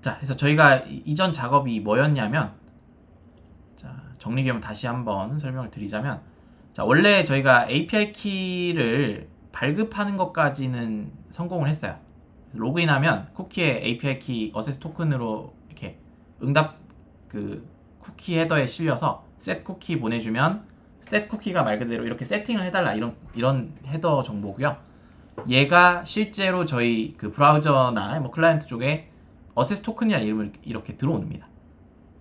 자, 그래서 저희가 이- 이전 작업이 뭐였냐면 자, 정리 겸 다시 한번 설명을 드리자면 자, 원래 저희가 API 키를 발급하는 것까지는 성공을 했어요. 로그인하면 쿠키에 API 키 어세스 토큰으로 이렇게 응답 그 쿠키 헤더에 실려서 셋 쿠키 보내주면 셋 쿠키가 말 그대로 이렇게 세팅을 해달라 이런 이런 헤더 정보고요. 얘가 실제로 저희 그 브라우저나 뭐 클라이언트 쪽에 어세스 토큰이라는 이름을 이렇게 들어옵니다.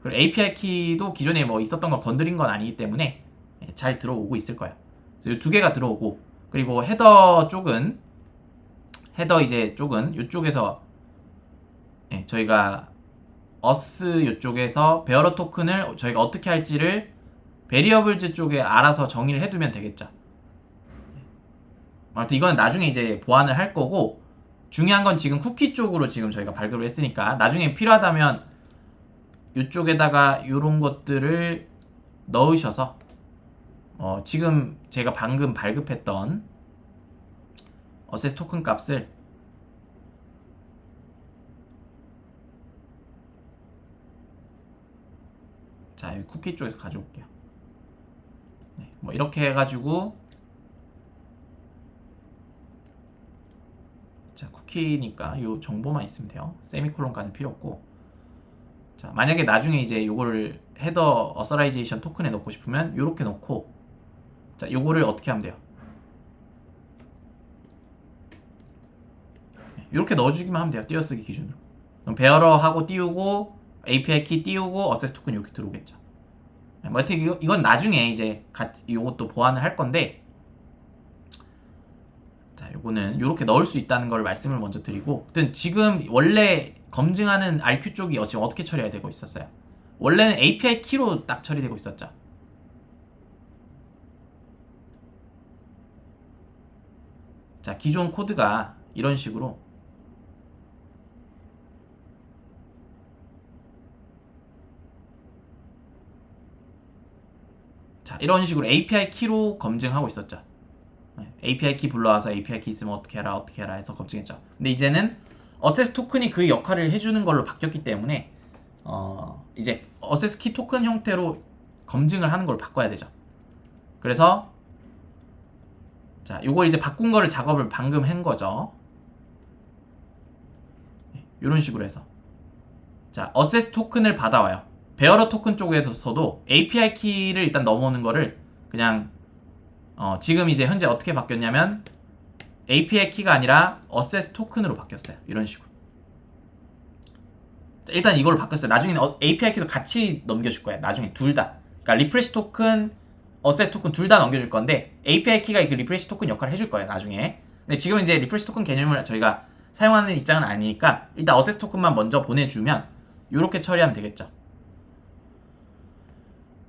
그리고 API 키도 기존에 뭐 있었던 걸 건드린 건 아니기 때문에 예, 잘 들어오고 있을 거예요. 그래서 이두 개가 들어오고 그리고 헤더 쪽은 헤더 이제 쪽은 이쪽에서 예, 저희가 어스 이쪽에서 베어러 토큰을 저희가 어떻게 할지를 베리어블즈 쪽에 알아서 정의를 해두면 되겠죠. 아무튼 이건 나중에 이제 보완을 할 거고 중요한 건 지금 쿠키 쪽으로 지금 저희가 발급을 했으니까 나중에 필요하다면 이쪽에다가 이런 것들을 넣으셔서 어, 지금 제가 방금 발급했던 어세스 토큰 값을 자 여기 쿠키 쪽에서 가져올게요. 네, 뭐 이렇게 해가지고 자 쿠키니까 요 정보만 있으면 돼요. 세미콜론까지 필요 없고 자 만약에 나중에 이제 요거를 헤더 어서라이제이션 토큰에 넣고 싶으면 요렇게 넣고 자 요거를 어떻게 하면 돼요? 이렇게 넣어주기만 하면 돼요. 띄어쓰기 기준으로. 그럼 베어러 하고 띄우고 API 키 띄우고 어세스 토큰 이렇게 들어오겠죠. 네, 뭐 어떻게 이건 나중에 이제 같이 요것도 보완을 할 건데 자 요거는 이렇게 넣을 수 있다는 걸 말씀을 먼저 드리고 아무튼 지금 원래 검증하는 RQ 쪽이 지금 어떻게 처리가 되고 있었어요. 원래는 API 키로 딱 처리되고 있었죠. 자 기존 코드가 이런 식으로 자 이런 식으로 API 키로 검증하고 있었죠. 네, API 키 불러와서 API 키 있으면 어떻게 해라 어떻게 해라 해서 검증했죠. 근데 이제는 어세스 토큰이 그 역할을 해주는 걸로 바뀌었기 때문에 어 이제 어세스 키 토큰 형태로 검증을 하는 걸 바꿔야 되죠. 그래서 자 요걸 이제 바꾼 거를 작업을 방금 한 거죠. 네, 이런 식으로 해서 자 어세스 토큰을 받아와요. 베어러 토큰 쪽에서도 API 키를 일단 넘어오는 거를 그냥 어, 지금 이제 현재 어떻게 바뀌었냐면 API 키가 아니라 어세스 토큰으로 바뀌었어요. 이런 식으로. 자, 일단 이걸로 바뀌었어요. 나중에는 어- API 키도 같이 넘겨줄 거예요. 나중에 둘 다. 그러니까 리프레시 토큰, 어세스 토큰 둘 다 넘겨줄 건데 API 키가 그 리프레시 토큰 역할을 해줄 거예요. 나중에. 근데 지금 이제 리프레시 토큰 개념을 저희가 사용하는 입장은 아니니까 일단 어세스 토큰만 먼저 보내주면 이렇게 처리하면 되겠죠.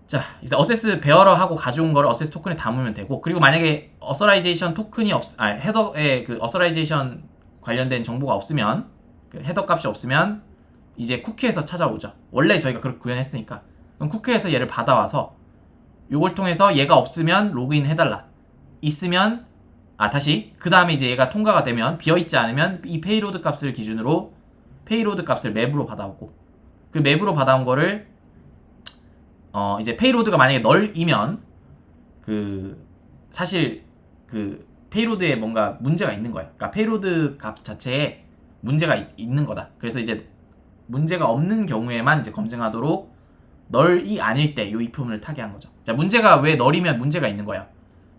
자, 이제 어세스 베어러 하고 가져온 거를 어세스 토큰에 담으면 되고 그리고 만약에 어서라이제이션 토큰이 없, 아 헤더에 그 어서라이제이션 관련된 정보가 없으면 그 헤더 값이 없으면 이제 쿠키에서 찾아오죠. 원래 저희가 그렇게 구현했으니까 그럼 쿠키에서 얘를 받아와서 요걸 통해서 얘가 없으면 로그인 해달라. 있으면 아 다시 그 다음에 이제 얘가 통과가 되면 비어 있지 않으면 이 페이로드 값을 기준으로 페이로드 값을 맵으로 받아오고 그 맵으로 받아온 거를 어 이제 페이로드가 만약에 널이면 그 사실 그 페이로드에 뭔가 문제가 있는 거예요. 그러니까 페이로드 값 자체에 문제가 있, 있는 거다. 그래서 이제 문제가 없는 경우에만 이제 검증하도록 널이 아닐 때 이 if문을 타게 한 거죠. 자 문제가 왜 널이면 문제가 있는 거예요.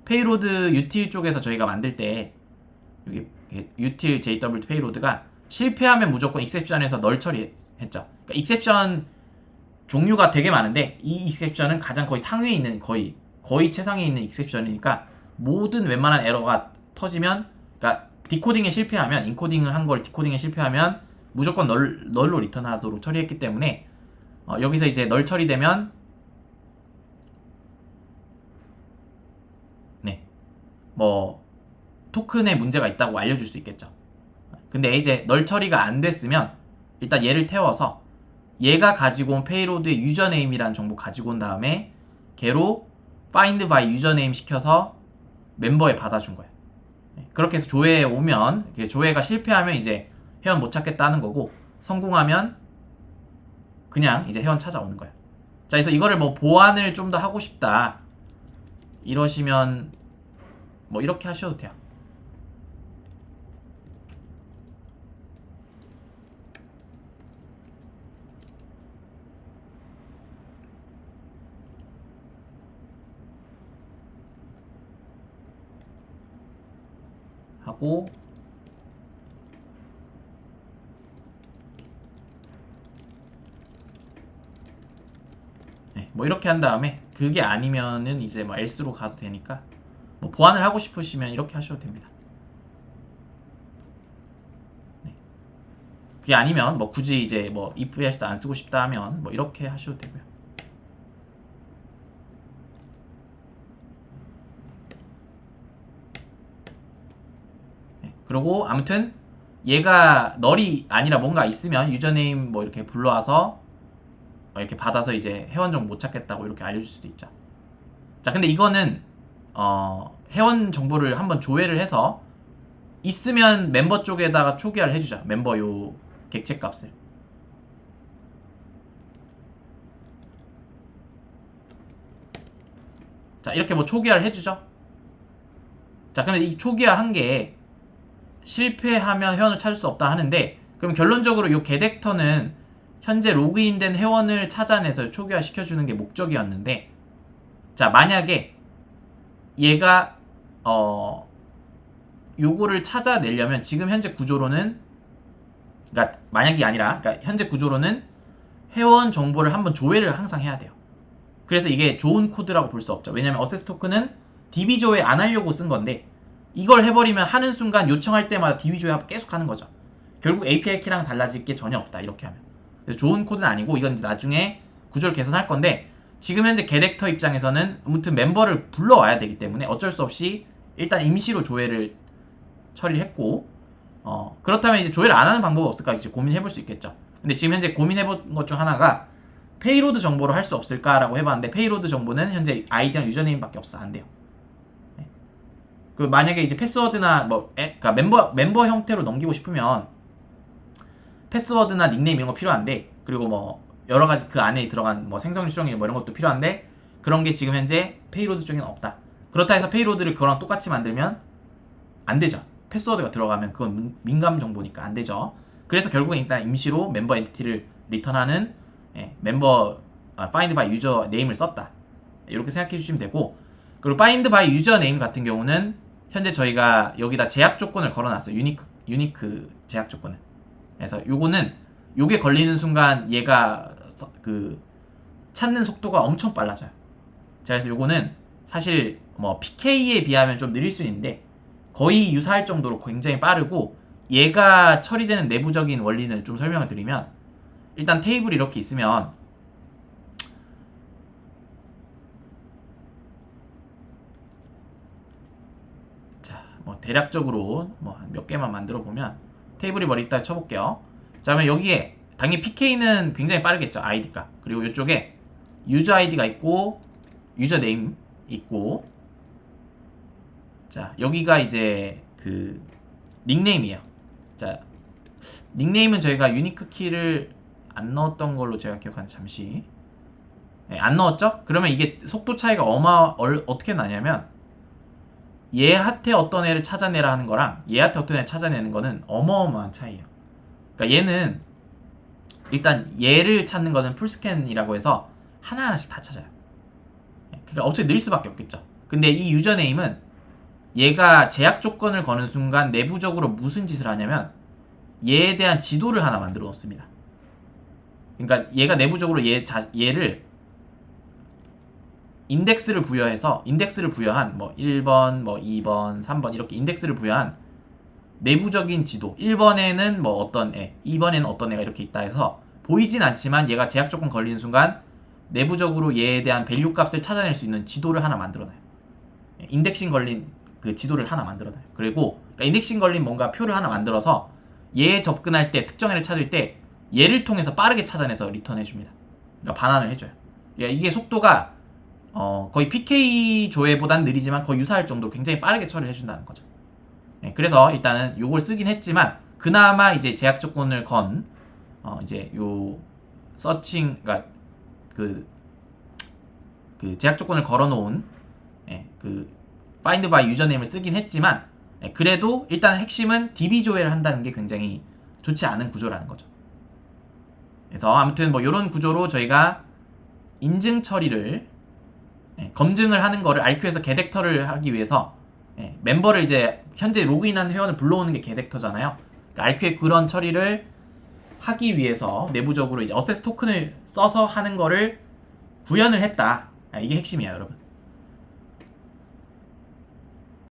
페이로드 util 쪽에서 저희가 만들 때 여기 util jw 페이로드가 실패하면 무조건 익셉션에서 널 처리했죠. 그러니까 익셉션 종류가 되게 많은데 이 익셉션은 가장 거의 상위에 있는 거의 거의 최상위에 있는 익셉션이니까 모든 웬만한 에러가 터지면 그러니까 디코딩에 실패하면 인코딩을 한 걸 디코딩에 실패하면 무조건 널 널로 리턴하도록 처리했기 때문에 어, 여기서 이제 널 처리되면 네. 뭐 토큰에 문제가 있다고 알려줄 수 있겠죠. 근데 이제 널 처리가 안 됐으면 일단 얘를 태워서 얘가 가지고 온 페이로드의 유저네임이라는 정보 가지고 온 다음에 걔로 find by 유저네임 시켜서 멤버에 받아준 거예요. 네, 그렇게 해서 조회에 오면 조회가 실패하면 이제 회원 못 찾겠다는 거고 성공하면 그냥 이제 회원 찾아오는 거예요. 자, 그래서 이거를 뭐 보완을 좀 더 하고 싶다. 이러시면 뭐 이렇게 하셔도 돼요. 하고 네, 뭐 이렇게 한 다음에 그게 아니면은 이제 뭐 else로 가도 되니까 뭐 보완을 하고 싶으시면 이렇게 하셔도 됩니다. 네. 그게 아니면 뭐 굳이 이제 뭐 if else 안 쓰고 싶다 하면 뭐 이렇게 하셔도 되고요. 네, 그리고 아무튼 얘가 널이 아니라 뭔가 있으면 유저네임 뭐 이렇게 불러와서 어, 이렇게 받아서 이제 회원 정보 못 찾겠다고 이렇게 알려줄 수도 있죠. 자, 근데 이거는 어, 회원 정보를 한번 조회를 해서 있으면 멤버 쪽에다가 초기화를 해주자. 멤버 요 객체 값을. 자, 이렇게 뭐 초기화를 해주죠. 자, 근데 이 초기화 한 게 실패하면 회원을 찾을 수 없다 하는데 그럼 결론적으로 이 게덱터는 현재 로그인된 회원을 찾아내서 초기화 시켜주는 게 목적이었는데 자 만약에 얘가 어 요거를 찾아내려면 지금 현재 구조로는 그러니까 만약이 아니라 그러니까 현재 구조로는 회원 정보를 한번 조회를 항상 해야 돼요. 그래서 이게 좋은 코드라고 볼 수 없죠. 왜냐면 어세스 토큰은 DB 조회 안 하려고 쓴 건데 이걸 해버리면 하는 순간 요청할 때마다 DB 조회 계속 하는 거죠. 결국 API 키랑 달라질 게 전혀 없다 이렇게 하면. 좋은 코드는 아니고 이건 나중에 구조를 개선할 건데 지금 현재 게덱터 입장에서는 아무튼 멤버를 불러와야 되기 때문에 어쩔 수 없이 일단 임시로 조회를 처리했고 어 그렇다면 이제 조회를 안 하는 방법이 없을까 이제 고민해볼 수 있겠죠. 근데 지금 현재 고민해본 것 중 하나가 페이로드 정보로 할 수 없을까라고 해봤는데 페이로드 정보는 현재 아이디랑 유저네임밖에 없어 안 돼요. 네. 그 만약에 이제 패스워드나 뭐 에, 그러니까 멤버 멤버 형태로 넘기고 싶으면 패스워드나 닉네임 이런 거 필요한데 그리고 뭐 여러 가지 그 안에 들어간 뭐 생성일 수정일 뭐 이런 것도 필요한데 그런 게 지금 현재 페이로드 쪽에는 없다. 그렇다 해서 페이로드를 그거랑 똑같이 만들면 안 되죠. 패스워드가 들어가면 그건 민- 민감 정보니까 안 되죠. 그래서 결국은 일단 임시로 멤버 엔티티를 리턴하는 예, 멤버 아, find by user name을 썼다. 이렇게 생각해 주시면 되고 그리고 find by user name 같은 경우는 현재 저희가 여기다 제약 조건을 걸어놨어요. 유니크 유니크 제약 조건을. 그래서 요거는 요게 걸리는 순간 얘가 서- 그 찾는 속도가 엄청 빨라져요. 자, 그래서 요거는 사실 뭐 PK에 비하면 좀 느릴 수 있는데 거의 유사할 정도로 굉장히 빠르고 얘가 처리되는 내부적인 원리는 좀 설명을 드리면 일단 테이블이 이렇게 있으면 자, 뭐 대략적으로 뭐 몇 개만 만들어 보면 테이블이 머리 있다 쳐볼게요. 자, 그러면 여기에 당연히 PK는 굉장히 빠르겠죠. 아이디가. 그리고 이쪽에 유저 아이디가 있고 유저 네임 있고 자, 여기가 이제 그 닉네임이에요. 자, 닉네임은 저희가 유니크 키를 안 넣었던 걸로 제가 기억하는데 잠시 네, 안 넣었죠? 그러면 이게 속도 차이가 어마 얼, 어떻게 나냐면 얘한테 어떤 애를 찾아내라 하는 거랑 얘한테 어떤 애를 찾아내는 거는 어마어마한 차이예요. 그러니까 얘는 일단 얘를 찾는 거는 풀스캔이라고 해서 하나하나씩 다 찾아요. 네, 그러니까 어차피 늘 수밖에 없겠죠. 근데 이 유저네임은 얘가 제약 조건을 거는 순간 내부적으로 무슨 짓을 하냐면 얘에 대한 지도를 하나 만들어 놓습니다. 그러니까 얘가 내부적으로 얘 자, 얘를 인덱스를 부여해서 인덱스를 부여한 뭐 1번, 뭐 2번, 3번 이렇게 인덱스를 부여한 내부적인 지도 1번에는 뭐 어떤 애, 2번에는 어떤 애가 이렇게 있다 해서 보이진 않지만 얘가 제약 조건 걸리는 순간 내부적으로 얘에 대한 밸류 값을 찾아낼 수 있는 지도를 하나 만들어놔요. 인덱싱 걸린 그 지도를 하나 만들어놔요. 그리고 그러니까 인덱싱 걸린 뭔가 표를 하나 만들어서 얘에 접근할 때 특정 애를 찾을 때 얘를 통해서 빠르게 찾아내서 리턴 해 줍니다. 그러니까 반환을 해줘요. 그러니까 이게 속도가 어, 거의 PK 조회보단 느리지만 거의 유사할 정도로 굉장히 빠르게 처리를 해준다는 거죠. 네, 그래서 일단은 요걸 쓰긴 했지만 그나마 이제 제약 조건을 건 어, 이제 요 서칭 그러니까 그, 그 제약 조건을 걸어놓은 예, 그 find by 유저네임을 쓰긴 했지만 예, 그래도 일단 핵심은 DB 조회를 한다는 게 굉장히 좋지 않은 구조라는 거죠. 그래서 아무튼 뭐 이런 구조로 저희가 인증 처리를 예, 검증을 하는 거를 RQ에서 게덱터를 하기 위해서 예, 멤버를 이제 현재 로그인한 회원을 불러오는 게 게덱터잖아요. 그러니까 RQ의 그런 처리를 하기 위해서 내부적으로 이제 어세스 토큰을 써서 하는 거를 구현을 했다. 아, 이게 핵심이에요, 여러분.